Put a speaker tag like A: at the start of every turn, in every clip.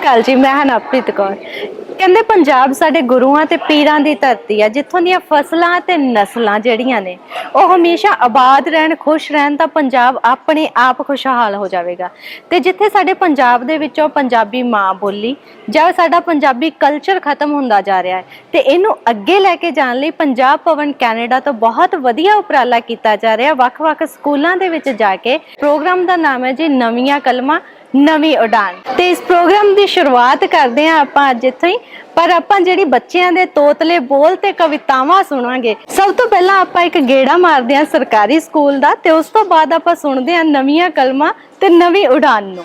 A: ਅਕਾਲ ਜੀ, ਮੈਂ ਹਨਪ੍ਰੀਤ ਕੌਰ। ਕਹਿੰਦੇ ਪੰਜਾਬ ਸਾਡੇ ਗੁਰੂਆਂ ਤੇ ਪੀਰਾਂ ਦੀ ਧਰਤੀ ਆ, ਜਿੱਥੋਂ ਦੀਆਂ ਫਸਲਾਂ ਤੇ ਨਸਲਾਂ ਜਿਹੜੀਆਂ ਨੇ, ਉਹ ਹਮੇਸ਼ਾ ਆਬਾਦ ਰਹਿਣ, ਖੁਸ਼ ਰਹਿਣ, ਤਾਂ ਪੰਜਾਬ ਆਪਣੇ ਆਪ ਖੁਸ਼ਹਾਲ ਹੋ ਜਾਵੇਗਾ। ਤੇ ਜਿੱਥੇ ਸਾਡੇ ਪੰਜਾਬ ਦੇ ਵਿੱਚੋਂ ਪੰਜਾਬੀ ਮਾਂ ਬੋਲੀ, ਜਾਂ ਸਾਡਾ ਪੰਜਾਬੀ ਕਲਚਰ ਖਤਮ ਹੁੰਦਾ ਜਾ ਰਿਹਾ ਹੈ, ਤੇ ਇਹਨੂੰ ਅੱਗੇ ਲੈ ਕੇ ਜਾਣ ਲਈ ਪੰਜਾਬ ਭਵਨ ਕੈਨੇਡਾ ਤੋਂ ਬਹੁਤ ਵਧੀਆ ਉਪਰਾਲਾ ਕੀਤਾ ਜਾ ਰਿਹਾ। ਵੱਖ-ਵੱਖ ਸਕੂਲਾਂ ਦੇ ਵਿੱਚ ਜਾ ਕੇ ਪ੍ਰੋਗਰਾਮ ਦਾ ਨਾਮ ਹੈ ਜੀ, ਨਵੀਆਂ ਕਲਮਾਂ। ਨਵੀਂ ਉਡਾਨ। ਤੇ ਇਸ ਪ੍ਰੋਗਰਾਮ ਦੀ ਸ਼ੁਰੂਆਤ ਕਰਦੇ ਹਾਂ ਆਪਾਂ ਅੱਜ ਇੱਥੋਂ ਹੀ। ਪਰ ਆਪਾਂ ਜਿਹੜੀ ਬੱਚਿਆਂ ਦੇ ਤੋਤਲੇ, ਬੋਲ ਤੇ ਕਵਿਤਾਵਾਂ ਸੁਣਾਂਗੇ, ਸਭ ਤੋਂ ਪਹਿਲਾਂ ਆਪਾਂ ਇੱਕ ਗੇੜਾ ਮਾਰਦੇ ਹਾਂ ਸਰਕਾਰੀ ਸਕੂਲ ਦਾ ਤੇ ਉਸ ਤੋਂ ਬਾਅਦ ਆਪਾਂ ਸੁਣਦੇ ਹਾਂ ਨਵੀਆਂ ਕਲਮਾਂ ਤੇ ਨਵੀਂ ਉਡਾਨ ਨੂੰ।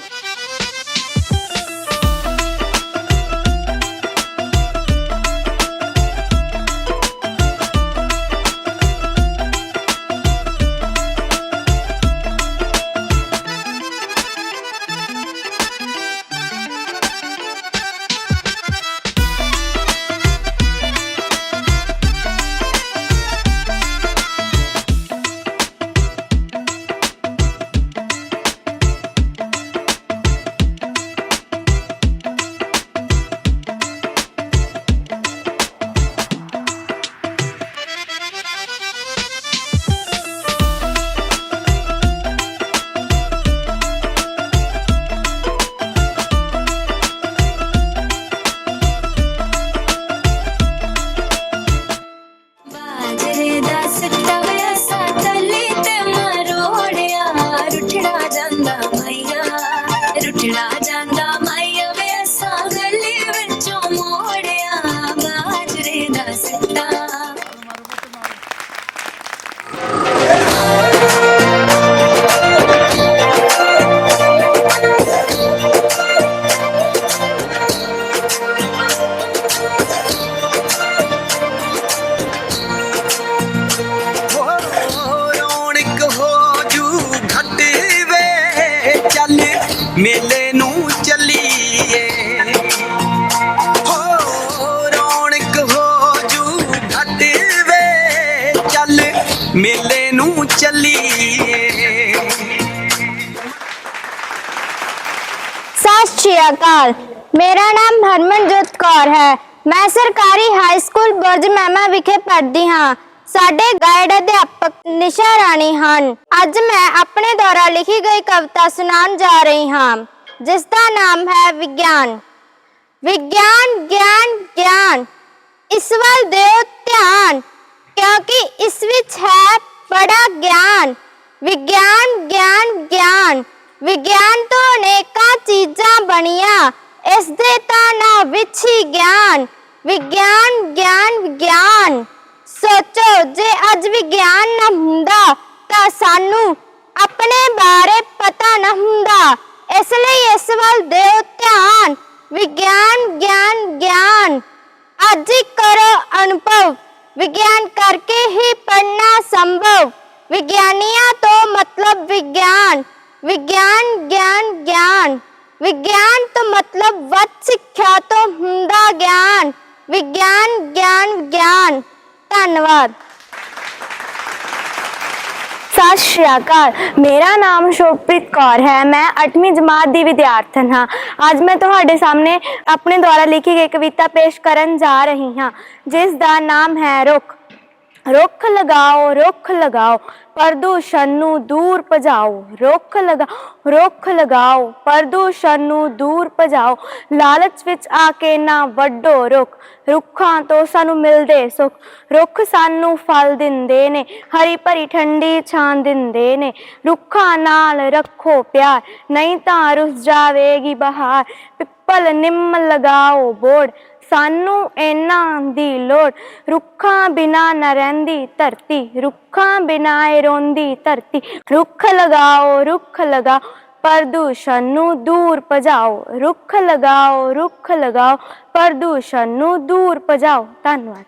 B: ਸਤਿ ਸ਼੍ਰੀ ਅਕਾਲ ਮੇਰਾ ਨਾਮ ਹਰਮਨਜੋਤ ਕੌਰ ਹੈ ਮੈਂ ਸਰਕਾਰੀ ਹਾਈ ਸਕੂਲ ਬੁਰਜ ਮਹਿਮਾ ਵਿਖੇ ਪੜ੍ਹਦੀ ਹਾਂ ਸਾਡੇ ਗਾਈਡ ਅਧਿਆਪਕ ਨਿਸ਼ਾ ਰਾਣੀ ਹਨ ਅੱਜ ਮੈਂ ਆਪਣੇ ਦੁਆਰਾ ਲਿਖੀ ਗਈ ਕਵਿਤਾ ਸੁਣਾਉਣ ਜਾ ਰਹੀ ਹਾਂ ਜਿਸ ਦਾ ਨਾਮ ਹੈ ਵਿਗਿਆਨ ਵਿਗਿਆਨ ਗਿਆਨ ਗਿਆਨ ਇਸ ਵੱਲ ਦਿਓ ਧਿਆਨ ਕਿਉਂਕਿ ਇਸ ਵਿੱਚ ਹੈ ਬੜਾ ਗਿਆਨ ਵਿਗਿਆਨ ਗਿਆਨ ਗਿਆਨ ਵਿਗਿਆਨ ਤੋਂ ਅਨੇਕਾਂ ਚੀਜ਼ਾਂ ਬਣੀਆਂ ਇਸ ਦੇ ਤਾਂ ਨਾਂ ਵਿੱਚ ਹੀ ਗਿਆਨ। ਵਿਗਿਆਨ ਗਿਆਨ ਵਿਗਿਆਨ ਸੋਚੋ, ਜੇ ਅੱਜ ਵਿਗਿਆਨ ਨਾ ਹੁੰਦਾ, ਤਾਂ ਸਾਨੂੰ ਆਪਣੇ ਬਾਰੇ ਪਤਾ ਨਾ ਹੁੰਦਾ। ਇਸ ਲਈ ਇਸ ਵੱਲ ਦਿਓ ਧਿਆਨ। ਵਿਗਿਆਨ, ਗਿਆਨ ਗਿਆਨ। ਅੱਜ ਕਰੋ ਅਨੁਭਵ। ਵਿਗਿਆਨ ਕਰਕੇ ਹੀ ਪੜਨਾ ਸੰਭਵ। ਵਿਗਿਆਨੀਆਂ ਤੋਂ ਮਤਲਬ ਵਿਗਿਆਨ। ਵਿਗਿਆਨ ਗਿਆਨ ਗਿਆਨ ਵਿਗਿਆਨ ਤੋਂ ਮਤਲਬ ਵੱਧ ਸਿੱਖਿਆ ਤੋਂ ਹੁੰਦਾ ਗਿਆਨ ਵਿਗਿਆਨ ਗਿਆਨ ਗਿਆਨ ਧੰਨਵਾਦ ਸਤਿ ਸ਼੍ਰੀ ਅਕਾਲ ਮੇਰਾ ਨਾਮ ਸ਼ੋਭਪ੍ਰੀਤ ਕੌਰ ਹੈ ਮੈਂ 8ਵੀਂ ਜਮਾਤ ਦੀ ਵਿਦਿਆਰਥਣ ਹਾਂ ਅੱਜ ਮੈਂ ਤੁਹਾਡੇ ਸਾਹਮਣੇ ਆਪਣੇ ਦੁਆਰਾ ਲਿਖੀ ਗਈ ਕਵਿਤਾ ਪੇਸ਼ ਕਰਨ ਜਾ ਰਹੀ ਹਾਂ ਜਿਸ ਦਾ ਨਾਮ ਹੈ ਰੁੱਖ ਰੁੱਖ ਲਗਾਓ ਰੁੱਖ ਲਗਾਓ, ਪ੍ਰਦੂਸ਼ਣ ਨੂੰ ਦੂਰ ਭਜਾਓ, ਰੁੱਖ ਲਗਾਓ ਰੁੱਖ ਲਗਾਓ, ਪ੍ਰਦੂਸ਼ਣ ਨੂੰ ਦੂਰ ਭਜਾਓ। ਲਾਲਚ ਵਿੱਚ ਆ ਕੇ ਨਾ ਵੱਡੋ ਰੁੱਖ, ਰੁੱਖਾਂ ਤੋਂ ਸਾਨੂੰ ਮਿਲਦੇ ਸੁੱਖ, ਰੁੱਖ ਸਾਨੂੰ ਫਲ ਦਿੰਦੇ ਨੇ, ਹਰੀ ਭਰੀ ਠੰਡੀ ਛਾਂ ਦਿੰਦੇ ਨੇ। ਰੁੱਖਾਂ ਨਾਲ ਰੱਖੋ ਪਿਆਰ, ਨਹੀਂ ਤਾਂ ਰੁੱਸ ਜਾਵੇਗੀ ਬਹਾਰ, ਪਿੱਪਲ ਨਿੰਮ ਲਗਾਓ ਬੋੜ ਸਾਨੂੰ ਇਹਨਾਂ ਦੀ ਲੋੜ। ਰੁੱਖਾਂ ਬਿਨਾ ਨਾ ਰਹਿੰਦੀ ਧਰਤੀ, ਰੁੱਖਾਂ ਬਿਨਾ ਰੋਂਦੀ ਧਰਤੀ। ਰੁੱਖ ਲਗਾਓ ਰੁੱਖ ਲਗਾਓ, ਪ੍ਰਦੂਸ਼ਣ ਨੂੰ ਦੂਰ ਭਜਾਓ। ਰੁੱਖ ਲਗਾਓ ਰੁੱਖ ਲਗਾਓ, ਪ੍ਰਦੂਸ਼ਣ ਨੂੰ ਦੂਰ ਭਜਾਓ। ਧੰਨਵਾਦ।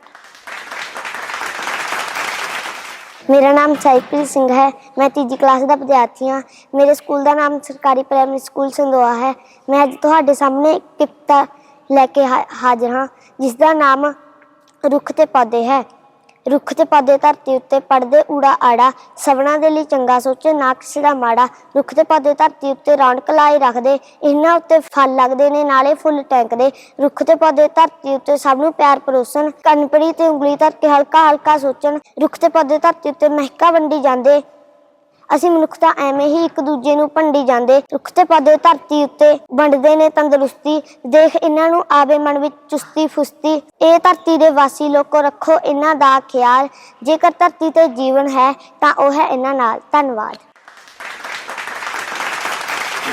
C: ਮੇਰਾ ਨਾਮ ਸਾਈਪ੍ਰੀਤ ਸਿੰਘ ਹੈ। ਮੈਂ ਤੀਜੀ ਕਲਾਸ ਦਾ ਵਿਦਿਆਰਥੀ ਹਾਂ। ਮੇਰੇ ਸਕੂਲ ਦਾ ਨਾਮ ਸਰਕਾਰੀ ਪ੍ਰਾਇਮਰੀ ਸਕੂਲ ਸੰਦੋਆ ਹੈ। ਮੈਂ ਅੱਜ ਤੁਹਾਡੇ ਸਾਹਮਣੇ ਇੱਕ ਕਵਿਤਾ ਲੈ ਕੇ ਹਾਜ਼ਰ ਹਾਂ ਜਿਸ ਦਾ ਨਾਮ ਰੁੱਖ ਤੇ ਪੌਦੇ ਹੈ। ਰੁੱਖ ਤੇ ਪੌਦੇ ਧਰਤੀ ਉੱਤੇ ਪੜਦੇ ਊੜਾ ਆੜਾ ਸਭਨਾਂ ਦੇ ਲਈ ਚੰਗਾ ਸੋਚੇ ਨਾ ਕਿਸੇ ਦਾ ਮਾੜਾ, ਰੁੱਖ ਤੇ ਪੌਦੇ ਧਰਤੀ ਉੱਤੇ ਰੌਣਕ ਲਾਈ ਰੱਖਦੇ, ਇਹਨਾਂ ਉੱਤੇ ਫਲ ਲੱਗਦੇ ਨੇ, ਨਾਲੇ ਫੁੱਲ ਟੈਂਕਦੇ। ਰੁੱਖ ਤੇ ਪੌਦੇ ਧਰਤੀ ਉੱਤੇ ਸਭ ਨੂੰ ਪਿਆਰ ਪਰੋਸਣ ਕੰਨਪੜੀ ਤੇ ਉਂਗਲੀ ਧਰ ਕੇ ਹਲਕਾ ਹਲਕਾ ਸੋਚਣ, ਰੁੱਖ ਤੇ ਪੌਦੇ ਧਰਤੀ ਉੱਤੇ ਮਹਿਕਾ ਵੰਡੀ ਜਾਂਦੇ। ਅਸੀਂ ਮਨੁੱਖਤਾ ਐਵੇਂ ਹੀ ਇੱਕ ਦੂਜੇ ਨੂੰ ਭੰਡੀ ਜਾਂਦੇ, ਰੁੱਖ ਤੇ ਪੌਦੇ ਧਰਤੀ ਉੱਤੇ ਵੰਡਦੇ ਨੇ ਤੰਦਰੁਸਤੀ। ਦੇਖ, ਇਹਨਾਂ ਨੂੰ ਆਵੇ ਮਨ ਵਿੱਚ ਚੁਸਤੀ, ਫੁਸਤੀ, ਇਹ ਧਰਤੀ ਦੇ ਵਾਸੀ ਲੋਕੋ ਰੱਖੋ, ਇਹਨਾਂ ਦਾ ਖਿਆਲ। ਜੇਕਰ ਧਰਤੀ ਤੇ ਜੀਵਨ ਹੈ, ਤਾਂ ਉਹ ਹੈ ਇਹਨਾਂ ਨਾਲ। ਧੰਨਵਾਦ।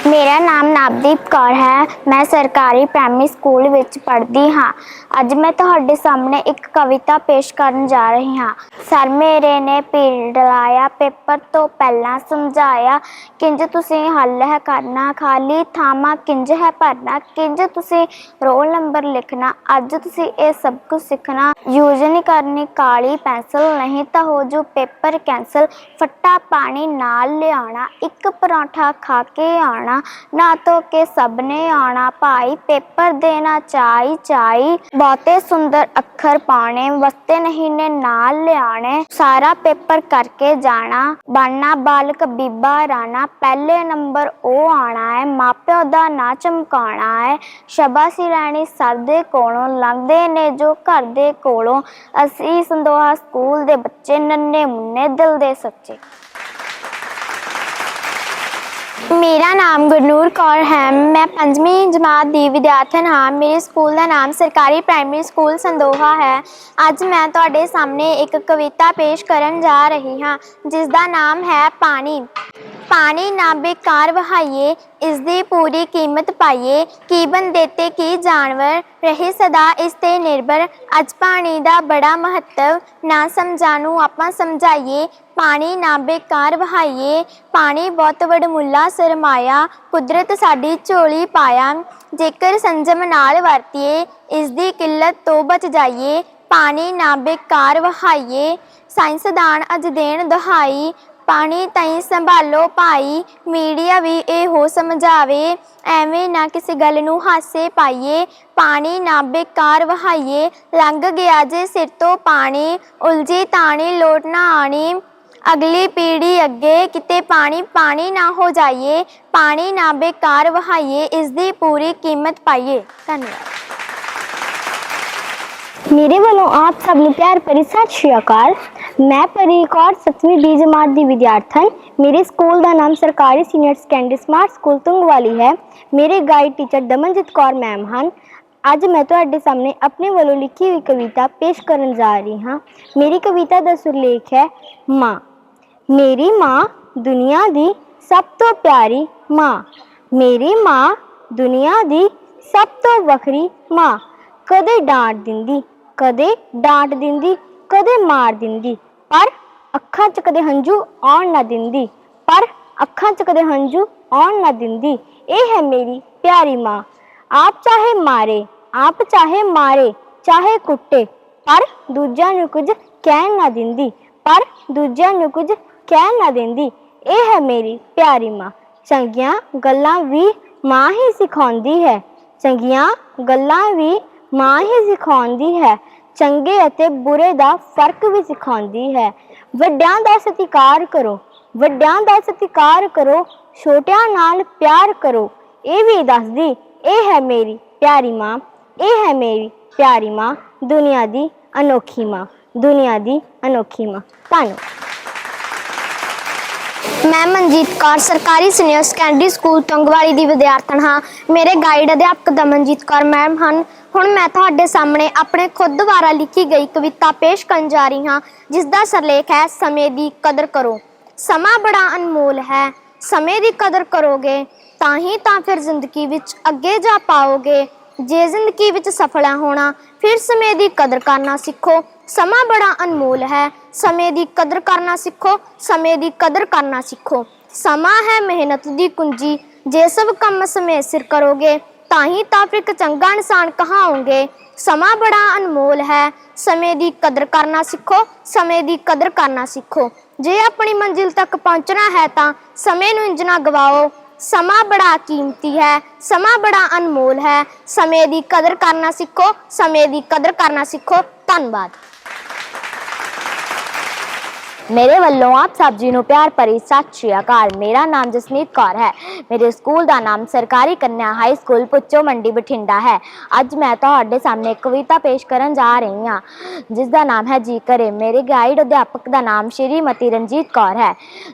D: ਮੇਰਾ ਨਾਮ ਨਵਦੀਪ ਕੌਰ ਹੈ। ਮੈਂ ਸਰਕਾਰੀ ਪ੍ਰਾਇਮਰੀ ਸਕੂਲ ਵਿੱਚ ਪੜ੍ਹਦੀ ਹਾਂ। ਅੱਜ ਮੈਂ ਤੁਹਾਡੇ ਸਾਹਮਣੇ ਇੱਕ ਕਵਿਤਾ ਪੇਸ਼ ਕਰਨ ਜਾ ਰਹੀ ਹਾਂ। ਸਰ ਮੇਰੇ ਨੇ ਪੀੜ ਲਾਇਆ ਪੇਪਰ ਤੋਂ ਪਹਿਲਾਂ ਸਮਝਾਇਆ, ਕਿੰਜ ਤੁਸੀਂ ਹੱਲ ਹੈ ਕਰਨਾ? ਖਾਲੀ ਥਾਵਾਂ ਕਿੰਜ ਹੈ ਭਰਨਾ? ਕਿੰਜ ਤੁਸੀਂ ਰੋਲ ਨੰਬਰ ਲਿਖਣਾ? ਅੱਜ ਤੁਸੀਂ ਇਹ ਸਭ ਕੁਝ ਸਿੱਖਣਾ। ਯੂਜ਼ ਨਹੀਂ ਕਰਨੀ, ਕਾਲੀ ਪੈਨਸਲ ਨਹੀਂ ਤਾਂ ਹੋ ਜੂ ਪੇਪਰ ਕੈਂਸਲ। ਫੱਟਾ ਪਾਣੀ ਨਾਲ ਲਿਆਣਾ ਇੱਕ ਪਰਾਂਠਾ ਖਾ ਕੇ ਆਣਾ ਨਾ ਧੋ ਕੇ ਸਭ ਨੇ ਆਣਾ ਭਾਈ, ਪੇਪਰ ਦੇਣਾ ਚਾਈ ਚਾਈ ਬਹੁਤੇ ਸੁੰਦਰ ਅੱਖਰ ਪਾਣੇ ਵਸਤੇ ਨਹੀਂ ਨੇ ਨਾਲ ਲਿਆਣੇ ਸਾਰਾ ਪੇਪਰ ਕਰਕੇ ਜਾਣਾ। ਬਣਨਾ ਬਾਲਕ, ਬੀਬਾ, ਰਾਣਾ, ਪਹਿਲੇ ਨੰਬਰ ਉਹ ਆਣਾ ਹੈ। ਮਾਪਿਓ ਦਾ ਨਾ ਚਮਕਾਣਾ ਹੈ। ਸ਼ਬਾਸੀ ਲੈਣੀ ਸਰ ਦੇ ਕੋਲੋਂ, ਲੰਘਦੇ ਨੇ ਜੋ ਘਰ ਦੇ ਕੋਲੋਂ। ਅਸੀਂ ਸੰਦੋਹਾ ਸਕੂਲ ਦੇ ਬੱਚੇ ਨੰਨੇ ਮੁੰਨੇ ਦਿਲ ਦੇ ਸੱਚੇ। ਮੇਰਾ ਨਾਮ ਗੁਰਨੂਰ ਕੌਰ ਹੈ। ਮੈਂ ਪੰਜਵੀਂ ਜਮਾਤ ਦੀ ਵਿਦਿਆਰਥਣ ਹਾਂ। ਮੇਰੇ ਸਕੂਲ ਦਾ ਨਾਮ ਸਰਕਾਰੀ ਪ੍ਰਾਇਮਰੀ ਸਕੂਲ ਸੰਦੋਹਾ ਹੈ। ਅੱਜ ਮੈਂ ਤੁਹਾਡੇ ਸਾਹਮਣੇ ਇੱਕ ਕਵਿਤਾ ਪੇਸ਼ ਕਰਨ ਜਾ ਰਹੀ ਹਾਂ ਜਿਸ ਦਾ ਨਾਮ ਹੈ ਪਾਣੀ। ਪਾਣੀ ਨਾ ਬੇਕਾਰ ਵਹਾਈਏ ਇਸ ਦੀ ਪੂਰੀ ਕੀਮਤ ਪਾਈਏ। ਕੀ ਬੰਦੇ ਤੇ ਕੀ ਜਾਨਵਰ ਰਹੇ ਸਦਾ ਇਸ ਤੇ ਨਿਰਭਰ। ਅੱਜ ਪਾਣੀ ਦਾ ਬੜਾ ਮਹੱਤਵ, ਨਾ ਸਮਝਾਨੂੰ ਆਪਾਂ ਸਮਝਾਈਏ। ਪਾਣੀ ਨਾ ਬੇਕਾਰ ਵਹਾਈਏ। ਪਾਣੀ ਬਹੁਤ ਵਡਮੁੱਲਾ ਸਰਮਾਇਆ। ਕੁਦਰਤ ਸਾਡੀ ਝੋਲੀ ਪਾਇਆ। ਜੇਕਰ ਸੰਜਮ ਨਾਲ ਵਰਤੀਏ ਇਸ ਦੀ ਕਿੱਲਤ ਤੋਂ ਬਚ ਜਾਈਏ। ਪਾਣੀ ਨਾ ਬੇਕਾਰ ਵਹਾਈਏ। ਸਾਇੰਸਦਾਨ ਅੱਜ ਦੇਣ ਦਹਾਈ। ਪਾਣੀ ਤਾਈਂ ਸੰਭਾਲੋ ਭਾਈ, ਮੀਡੀਆ ਵੀ ਇਹੋ ਸਮਝਾਵੇ। ਐਵੇਂ ਨਾ ਕਿਸੇ ਗੱਲ ਨੂੰ ਹਾਸੇ ਪਾਈਏ, ਪਾਣੀ ਨਾ ਬੇਕਾਰ ਵਹਾਈਏ। ਲੰਘ ਗਿਆ ਜੇ ਸਿਰ ਤੋਂ ਪਾਣੀ, ਉਲਝੀ ਤਾਣੀ ਲੋਟ ਨਾ ਆਣੀ। ਅਗਲੀ ਪੀੜੀ ਅੱਗੇ ਕਿਤੇ ਪਾਣੀ ਪਾਣੀ ਨਾ ਹੋ ਜਾਈਏ, ਪਾਣੀ ਨਾ ਬੇਕਾਰ ਵਹਾਈਏ ਇਸ ਦੀ ਪੂਰੀ ਕੀਮਤ ਪਾਈਏ। ਧੰਨਵਾਦ। ਮੇਰੇ ਵੱਲੋਂ ਆਪ ਸਭ ਨੂੰ ਪਿਆਰ ਭਰੀ ਸਤਿ ਸ਼੍ਰੀ ਅਕਾਲ। ਮੈਂ ਪਰੀ ਕੌਰ 7ਵੀਂ ਬੀ ਜਮਾਤ ਦੀ ਵਿਦਿਆਰਥਣ ਮੇਰੇ ਸਕੂਲ ਦਾ ਨਾਮ ਸਰਕਾਰੀ senior secondary smart school Tungwali ਹੈ ਮੇਰੇ guide teacher Damanjit Kaur ma'am ਹਨ ਅੱਜ ਮੈਂ ਤੁਹਾਡੇ ਸਾਹਮਣੇ ਆਪਣੇ ਵੱਲੋਂ ਲਿਖੀ ਹੋਈ ਕਵਿਤਾ ਪੇਸ਼ ਕਰਨ ਜਾ ਰਹੀ ਹਾਂ ਮੇਰੀ ਕਵਿਤਾ ਦਾ ਸੁਰਲੇਖ ਹੈ ਮਾਂ ਮੇਰੀ ਮਾਂ ਦੁਨੀਆ ਦੀ ਸਭ ਤੋਂ ਪਿਆਰੀ ਮਾਂ ਮੇਰੀ ਮਾਂ ਦੁਨੀਆ ਦੀ ਸਭ ਤੋਂ ਵੱਖਰੀ ਮਾਂ ਕਦੇ ਡਾਂਟ ਦਿੰਦੀ ਕਦੇ ਡਾਂਟ ਦਿੰਦੀ ਕਦੇ ਮਾਰ ਦਿੰਦੀ ਪਰ ਅੱਖਾਂ 'ਚ ਕਦੇ ਹੰਝੂ ਆਉਣ ਨਾ ਦਿੰਦੀ। ਪਰ ਅੱਖਾਂ 'ਚ ਕਦੇ ਹੰਝੂ ਆਉਣ ਨਾ ਦਿੰਦੀ। ਇਹ ਹੈ ਮੇਰੀ ਪਿਆਰੀ ਮਾਂ। ਆਪ ਚਾਹੇ ਮਾਰੇ, ਆਪ ਚਾਹੇ ਮਾਰੇ, ਚਾਹੇ ਕੁੱਟੇ, ਪਰ ਦੂਜਿਆਂ ਨੂੰ ਕੁਝ ਕਹਿਣ ਨਾ ਦਿੰਦੀ। ਪਰ ਦੂਜਿਆਂ ਨੂੰ ਕੁਝ ਕਹਿਣ ਨਾ ਦਿੰਦੀ। ਇਹ ਹੈ ਮੇਰੀ ਪਿਆਰੀ ਮਾਂ। ਚੰਗੀਆਂ ਗੱਲਾਂ ਵੀ ਮਾਂ ਹੀ ਸਿਖਾਉਂਦੀ ਹੈ। ਚੰਗੀਆਂ ਗੱਲਾਂ ਵੀ ਮਾਂ ਹੀ ਸਿਖਾਉਂਦੀ ਹੈ। ਚੰਗੇ ਅਤੇ ਬੁਰੇ ਦਾ ਫ਼ਰਕ ਵੀ ਸਿਖਾਉਂਦੀ ਹੈ। ਵੱਡਿਆਂ ਦਾ ਸਤਿਕਾਰ ਕਰੋ। ਵੱਡਿਆਂ ਦਾ ਸਤਿਕਾਰ ਕਰੋ। ਛੋਟਿਆਂ ਨਾਲ ਪਿਆਰ ਕਰੋ। ਇਹ ਵੀ ਦੱਸਦੀ, ਇਹ ਹੈ ਮੇਰੀ ਪਿਆਰੀ ਮਾਂ, ਇਹ ਹੈ ਮੇਰੀ ਪਿਆਰੀ ਮਾਂ, ਦੁਨੀਆ ਦੀ ਅਨੋਖੀ ਮਾਂ, ਦੁਨੀਆ ਦੀ ਅਨੋਖੀ ਮਾਂ। ਧੰਨਵਾਦ। ਮੈਂ ਮਨਜੀਤ ਕੌਰ, ਸਰਕਾਰੀ ਸੀਨੀਅਰ ਸੈਕੰਡਰੀ ਸਕੂਲ ਤੰਗਵਾਲੀ ਦੀ ਵਿਦਿਆਰਥਣ ਹਾਂ। ਮੇਰੇ ਗਾਈਡ ਅਧਿਆਪਕ ਦਮਨਜੀਤ ਕੌਰ ਮੈਮ ਹਨ। ਹੁਣ ਮੈਂ ਤੁਹਾਡੇ ਸਾਹਮਣੇ ਆਪਣੇ ਖੁਦ ਦੁਆਰਾ ਲਿਖੀ ਗਈ ਕਵਿਤਾ ਪੇਸ਼ ਕਰਨ ਜਾ ਰਹੀ ਹਾਂ ਜਿਸ ਦਾ ਸਰਲੇਖ ਹੈ, ਸਮੇਂ ਦੀ ਕਦਰ ਕਰੋ। ਸਮਾਂ ਬੜਾ ਅਨਮੋਲ ਹੈ। ਸਮੇਂ ਦੀ ਕਦਰ ਕਰੋਗੇ ਤਾਂ ਹੀ ਤਾਂ ਫਿਰ ਜ਼ਿੰਦਗੀ ਵਿੱਚ ਅੱਗੇ ਜਾ ਪਾਓਗੇ। ਜੇ ਜ਼ਿੰਦਗੀ ਵਿੱਚ ਸਫਲ ਹੋਣਾ, ਫਿਰ ਸਮੇਂ ਦੀ ਕਦਰ ਕਰਨਾ ਸਿੱਖੋ। ਸਮਾਂ ਬੜਾ ਅਨਮੋਲ ਹੈ। ਸਮੇਂ ਦੀ ਕਦਰ ਕਰਨਾ ਸਿੱਖੋ, ਸਮੇਂ ਦੀ ਕਦਰ ਕਰਨਾ ਸਿੱਖੋ। ਸਮਾਂ ਹੈ ਮਿਹਨਤ ਦੀ ਕੁੰਜੀ। ਜੇ ਸਭ ਕੰਮ ਸਮੇਂ ਸਿਰ ਕਰੋਗੇ ਤਾਂ ਹੀ ਤਾਂ ਫਿਰ ਇੱਕ ਚੰਗਾ ਇਨਸਾਨ ਕਹਾਉਂਗੇ ਸਮਾਂ ਬੜਾ ਅਨਮੋਲ ਹੈ। ਸਮੇਂ ਦੀ ਕਦਰ ਕਰਨਾ ਸਿੱਖੋ, ਸਮੇਂ ਦੀ ਕਦਰ ਕਰਨਾ ਸਿੱਖੋ। ਜੇ ਆਪਣੀ ਮੰਜ਼ਿਲ ਤੱਕ ਪਹੁੰਚਣਾ ਹੈ ਤਾਂ ਸਮੇਂ ਨੂੰ ਇੰਜ ਨਾ ਗਵਾਓ। ਸਮਾਂ ਬੜਾ ਕੀਮਤੀ ਹੈ, ਸਮਾਂ ਬੜਾ ਅਨਮੋਲ ਹੈ। ਸਮੇਂ ਦੀ ਕਦਰ ਕਰਨਾ ਸਿੱਖੋ, ਸਮੇਂ ਦੀ ਕਦਰ ਕਰਨਾ ਸਿੱਖੋ। ਧੰਨਵਾਦ।
E: ਮੇਰੇ ਵੱਲੋਂ ਆਪ ਸਭ ਜੀ ਨੂੰ ਪਿਆਰ ਭਰੀ ਸਤਿ ਸ਼੍ਰੀ ਅਕਾਲ। ਮੇਰਾ ਨਾਮ ਜਸਮੀਤ ਕੌਰ ਹੈ। ਮੇਰੇ ਸਕੂਲ ਦਾ ਨਾਮ ਸਰਕਾਰੀ ਕੰਨਿਆ ਹਾਈ ਸਕੂਲ ਪੁੱਚੋ ਮੰਡੀ ਬਠਿੰਡਾ ਹੈ। ਅੱਜ ਮੈਂ ਤੁਹਾਡੇ ਸਾਹਮਣੇ ਇੱਕ ਕਵਿਤਾ ਪੇਸ਼ ਕਰਨ ਜਾ ਰਹੀ ਹਾਂ, ਜਿਸ ਦਾ ਨਾਮ ਹੈ ਜੀ ਕਰੇ। ਮੇਰੇ ਗਾਈਡ ਅਧਿਆਪਕ ਦਾ ਨਾਮ ਸ਼੍ਰੀਮਤੀ ਰਣਜੀਤ ਕੌਰ ਹੈ।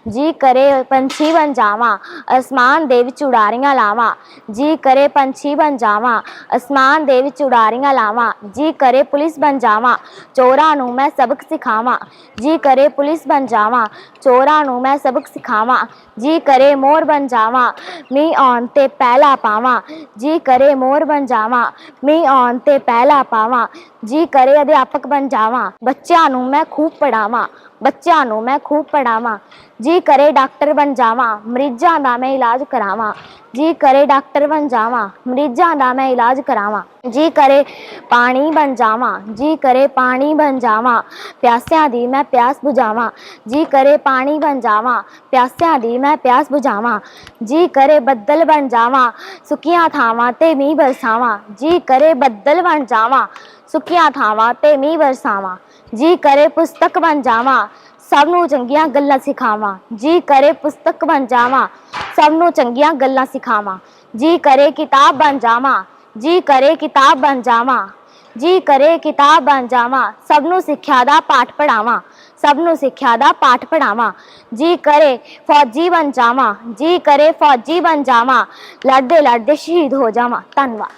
E: ਜੀ ਕਰੇ ਪੰਛੀ ਬਣ ਜਾਵਾਂ, ਅਸਮਾਨ ਦੇ ਵਿੱਚ ਉਡਾਰੀਆਂ ਲਾਵਾਂ। ਜੀ ਕਰੇ ਪੰਛੀ ਬਣ ਜਾਵਾਂ, ਅਸਮਾਨ ਦੇ ਵਿੱਚ ਉਡਾਰੀਆਂ ਲਾਵਾਂ। ਜੀ ਕਰੇ ਪੁਲਿਸ ਬਣ ਜਾਵਾਂ, ਚੋਰਾਂ ਨੂੰ ਮੈਂ ਸਬਕ ਸਿਖਾਵਾਂ। ਜੀ ਕਰੇ ਪੁਲਿਸ ਬਣ ਜਾਵਾਂ, ਚੋਰਾਂ ਨੂੰ ਮੈਂ ਸਬਕ ਸਿਖਾਵਾਂ, ਜੀ ਕਰੇ ਮੋਰ ਬਣ ਜਾਵਾਂ ਮੀ ਆਉਣ ਤੇ ਪਹਿਲਾ ਪਾਵਾਂ, ਜੀ ਕਰੇ ਮੋਰ ਬਣ ਜਾਵਾਂ, ਮੀਂਹ ਆਉਣ ਤੇ ਪਹਿਲਾ ਪਾਵਾਂ, ਜੀ ਕਰੇ ਅਧਿਆਪਕ ਬਣ ਜਾਵਾਂ, ਬੱਚਿਆਂ ਨੂੰ ਮੈਂ ਖੂਬ ਪੜਾਵਾਂ ਬੱਚਿਆਂ ਨੂੰ ਮੈਂ ਖੂਬ ਪੜਾਵਾਂ ਜੀ ਕਰੇ ਡਾਕਟਰ ਬਣ ਜਾਵਾਂ, ਮਰੀਜ਼ਾਂ ਦਾ ਮੈਂ ਇਲਾਜ ਕਰਾਵਾਂ ਜੀ ਕਰੇ ਡਾਕਟਰ ਬਣ ਜਾਵਾਂ, ਮਰੀਜ਼ਾਂ ਦਾ ਮੈਂ ਇਲਾਜ ਕਰਾਵਾਂ। ਜੀ ਕਰੇ ਪਾਣੀ ਬਣ ਜਾਵਾਂ, ਜੀ ਕਰੇ ਪਾਣੀ ਬਣ ਜਾਵਾਂ, ਪਿਆਸਿਆਂ ਦੀ ਮੈਂ ਪਿਆਸ ਬੁਝਾਵਾਂ। ਜੀ ਕਰੇ ਪਾਣੀ ਬਣ ਜਾਵਾਂ, ਪਿਆਸਿਆਂ ਦੀ ਮੈਂ ਪਿਆਸ ਬੁਝਾਵਾਂ। ਜੀ ਕਰੇ ਬੱਦਲ ਬਣ ਜਾਵਾਂ, ਸੁੱਕੀਆਂ ਥਾਵਾਂ ਤੇ ਮੀਂਹ ਬਰਸਾਵਾਂ। ਜੀ ਕਰੇ ਬੱਦਲ ਬਣ ਜਾਵਾਂ, ਸੁੱਕੀਆਂ ਥਾਵਾਂ ਤੇ ਮੀਂਹ ਬਰਸਾਵਾਂ। ਜੀ ਕਰੇ ਪੁਸਤਕ ਬਣ ਜਾਵਾਂ ਸਭ ਨੂੰ ਚੰਗੀਆਂ ਗੱਲਾਂ ਸਿਖਾਵਾਂ। ਜੀ ਕਰੇ ਪੁਸਤਕ ਬਣ ਜਾਵਾਂ, ਸਭ ਨੂੰ ਚੰਗੀਆਂ ਗੱਲਾਂ ਸਿਖਾਵਾਂ। ਜੀ ਕਰੇ ਕਿਤਾਬ ਬਣ ਜਾਵਾਂ, ਜੀ ਕਰੇ ਕਿਤਾਬ ਬਣ ਜਾਵਾਂ। ਜੀ ਕਰੇ ਕਿਤਾਬ ਬਣ ਜਾਵਾਂ, ਸਭ ਨੂੰ ਸਿੱਖਿਆ ਦਾ ਪਾਠ ਪੜਾਵਾਂ ਸਭ ਨੂੰ ਸਿੱਖਿਆ ਦਾ ਪਾਠ ਪੜਾਵਾਂ ਜੀ ਕਰੇ ਫੌਜੀ ਬਣ ਜਾਵਾਂ, ਜੀ ਕਰੇ ਫੌਜੀ ਬਣ ਜਾਵਾਂ, ਲੜਦੇ ਲੜਦੇ ਸ਼ਹੀਦ ਹੋ ਜਾਵਾਂ। ਧੰਨਵਾਦ।